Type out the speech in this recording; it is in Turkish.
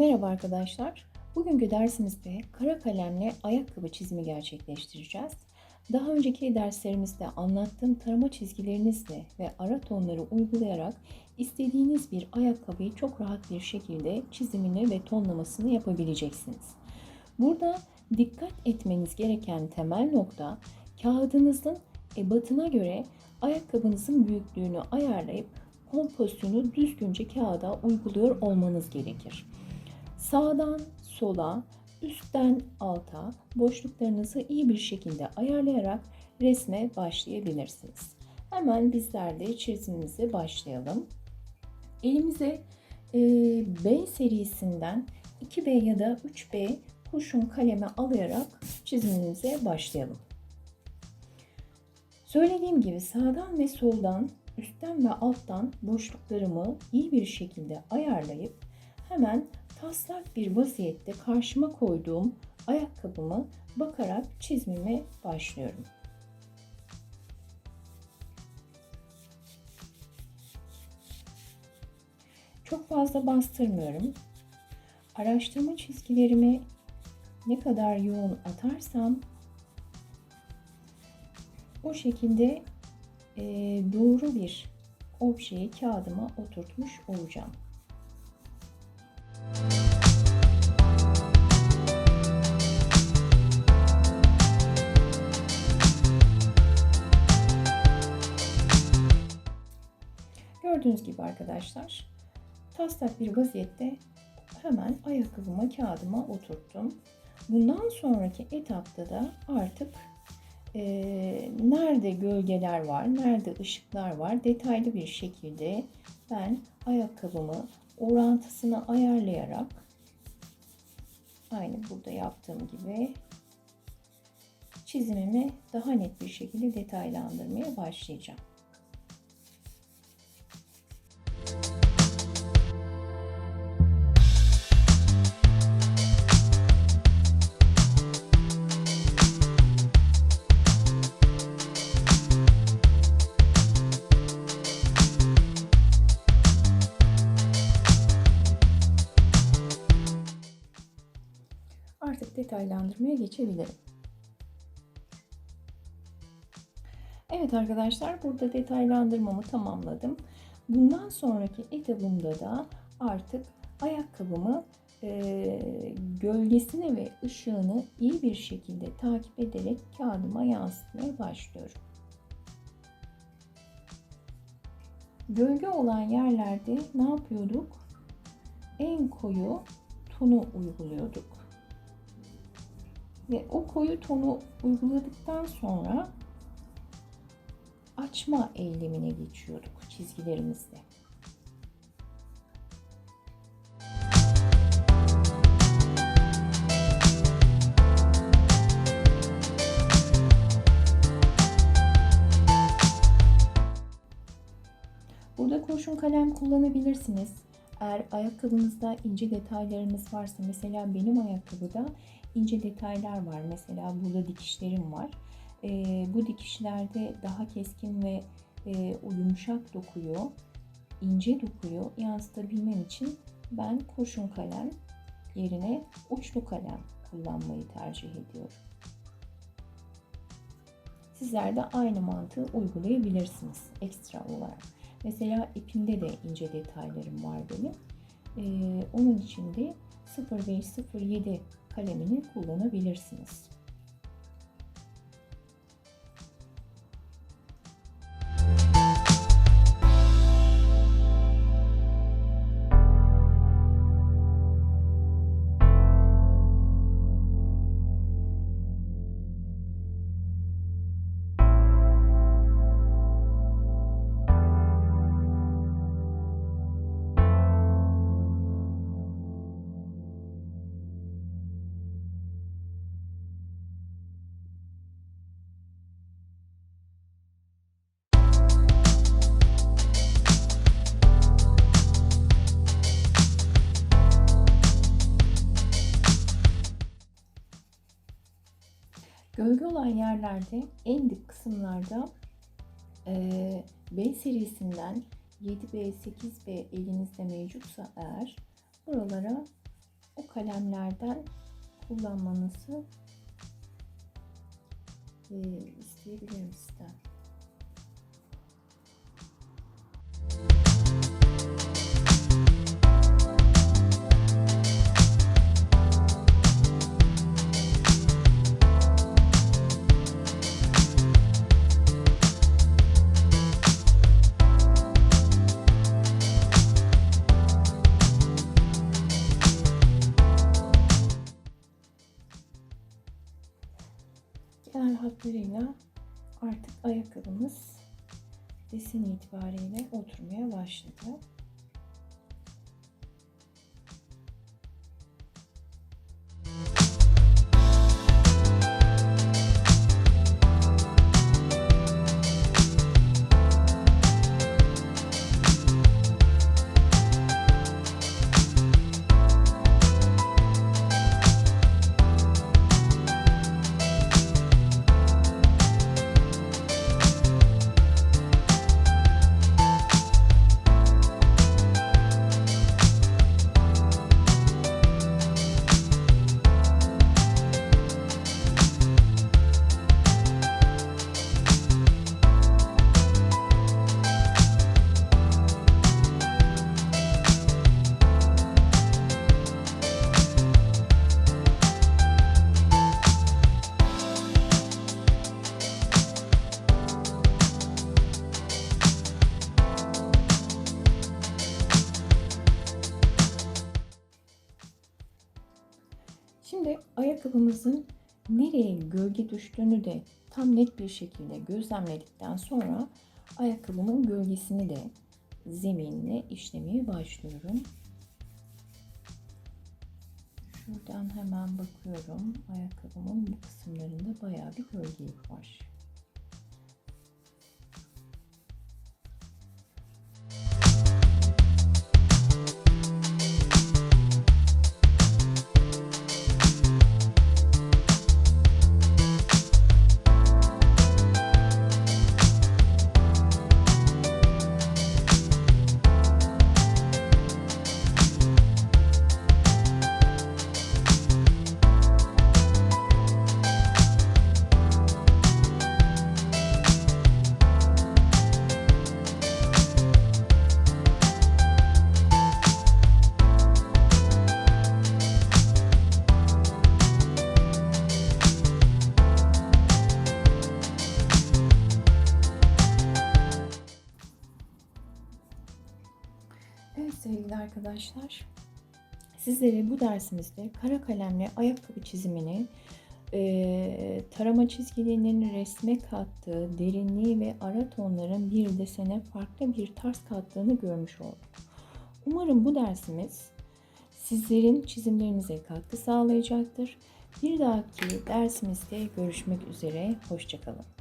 Merhaba arkadaşlar. Bugünkü dersimizde kara kalemle ayakkabı çizimi gerçekleştireceğiz. Daha önceki derslerimizde anlattığım tarama çizgilerinizle ve ara tonları uygulayarak istediğiniz bir ayakkabıyı çok rahat bir şekilde çizimini ve tonlamasını yapabileceksiniz. Burada dikkat etmeniz gereken temel nokta kağıdınızın ebatına göre ayakkabınızın büyüklüğünü ayarlayıp kompozisyonu düzgünce kağıda uyguluyor olmanız gerekir. Sağdan sola, üstten alta boşluklarınızı iyi bir şekilde ayarlayarak resme başlayabilirsiniz. Hemen bizler de çizimimize başlayalım. Elimize e, B serisinden 2B ya da 3B kurşun kaleme alarak çizimimize başlayalım. Söylediğim gibi sağdan ve soldan, üstten ve alttan boşluklarımı iyi bir şekilde ayarlayıp hemen taslak bir vaziyette karşıma koyduğum ayakkabımı bakarak çizmime başlıyorum. Çok fazla bastırmıyorum. Araştırma çizgilerimi ne kadar yoğun atarsam o şekilde doğru bir objeyi kağıdıma oturtmuş olacağım. Gördüğünüz gibi arkadaşlar taslak bir vaziyette hemen ayakkabıma kağıdıma oturttum. Bundan sonraki etapta da artık e, nerede gölgeler var, nerede ışıklar var detaylı bir şekilde ben ayakkabımı orantısını ayarlayarak aynı burada yaptığım gibi çizimimi daha net bir şekilde detaylandırmaya başlayacağım. Detaylandırmaya geçebilirim. Evet arkadaşlar burada detaylandırmamı tamamladım. Bundan sonraki etabımda da artık ayakkabımı e, gölgesini ve ışığını iyi bir şekilde takip ederek kağıdıma yansıtmaya başlıyorum. Gölge olan yerlerde ne yapıyorduk? En koyu tonu uyguluyorduk. Ve o koyu tonu uyguladıktan sonra açma eylemine geçiyorduk çizgilerimizle. Burada kurşun kalem kullanabilirsiniz. Eğer ayakkabınızda ince detaylarınız varsa mesela benim ayakkabıda ince detaylar var. Mesela burada dikişlerim var. E, bu dikişlerde daha keskin ve e, yumuşak dokuyu, ince dokuyu yansıtabilmem için ben kurşun kalem yerine uçlu kalem kullanmayı tercih ediyorum. Sizler de aynı mantığı uygulayabilirsiniz ekstra olarak. Mesela ipimde de ince detaylarım var benim. Ee, onun için de 0507 kalemini kullanabilirsiniz. Gölge olan yerlerde en dip kısımlarda e, B serisinden 7B, 8B elinizde mevcutsa eğer buralara o kalemlerden kullanmanızı e, isteyebilirim sizden. Genel hatlarıyla artık ayakkabımız desen itibariyle oturmaya başladı. Ayakkabımızın nereye gölge düştüğünü de tam net bir şekilde gözlemledikten sonra ayakkabımın gölgesini de zeminle işlemeye başlıyorum. Şuradan hemen bakıyorum. Ayakkabımın bu kısımlarında bayağı bir gölge var. Arkadaşlar, sizlere bu dersimizde kara kalemle ayakkabı çizimini, e, tarama çizgilerinin resme kattığı derinliği ve ara tonların bir desene farklı bir tarz kattığını görmüş olduk. Umarım bu dersimiz sizlerin çizimlerinize katkı sağlayacaktır. Bir dahaki dersimizde görüşmek üzere, hoşçakalın.